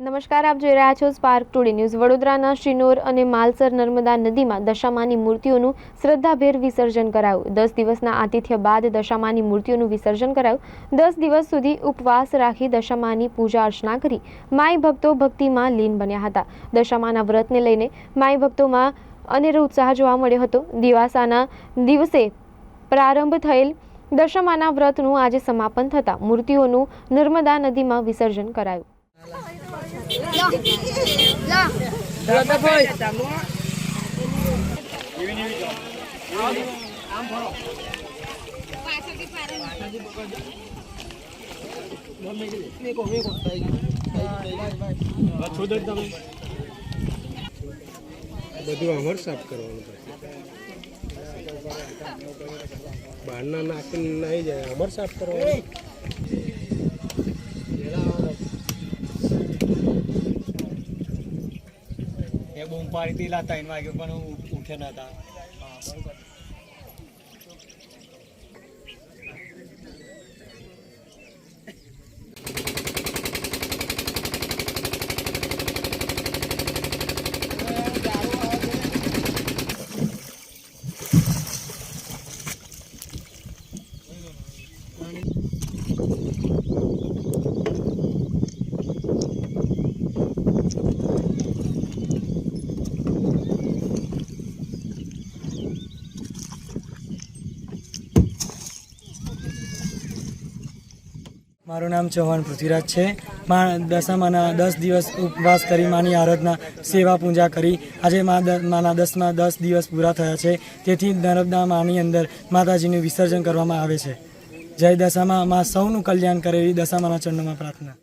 નમસ્કાર, આપ જોઈ રહ્યા છો સ્પાર્ક ટુડે ન્યૂઝ વડોદરાના શ્રીનોર અને માલસર નર્મદા નદીમાં દશામાની મૂર્તિઓનું શ્રદ્ધાભેર વિસર્જન કરાયું. દસ દિવસના આતિથ્ય બાદ દશામાની મૂર્તિઓનું વિસર્જન કરાયું. દસ દિવસ સુધી ઉપવાસ રાખી દશામાની પૂજા અર્ચના કરી માય ભક્તો ભક્તિમાં લીન બન્યા હતા. દશામાના વ્રતને લઈને માય ભક્તોમાં અનેરો ઉત્સાહ જોવા મળ્યો હતો. દિવાસાના દિવસે પ્રારંભ થયેલ દશામાના વ્રતનું આજે સમાપન થતાં મૂર્તિઓનું નર્મદા નદીમાં વિસર્જન કરાયું. બધું અમર સાફ કરવાનું બહારના નાખીને નાહી જાય અમર સાફ કરવાનું. એ બૂમ પાડી હતી લા ત્રણ વાગ્યો પણ હું Thank નતા મારું નામ ચૌહાણ પૃથ્વીરાજ છે. મા દશામાના દસ દિવસ ઉપવાસ કરી માની આરાધના સેવા પૂજા કરી. આજે મા માના દસમાં દસ દિવસ પૂરા થયા છે. તેથી નર્મદા માની અંદર માતાજીનું વિસર્જન કરવામાં આવે છે. જય દશામાં મા સૌનું કલ્યાણ કરે એવી દશામાના ચરણોમાં પ્રાર્થના.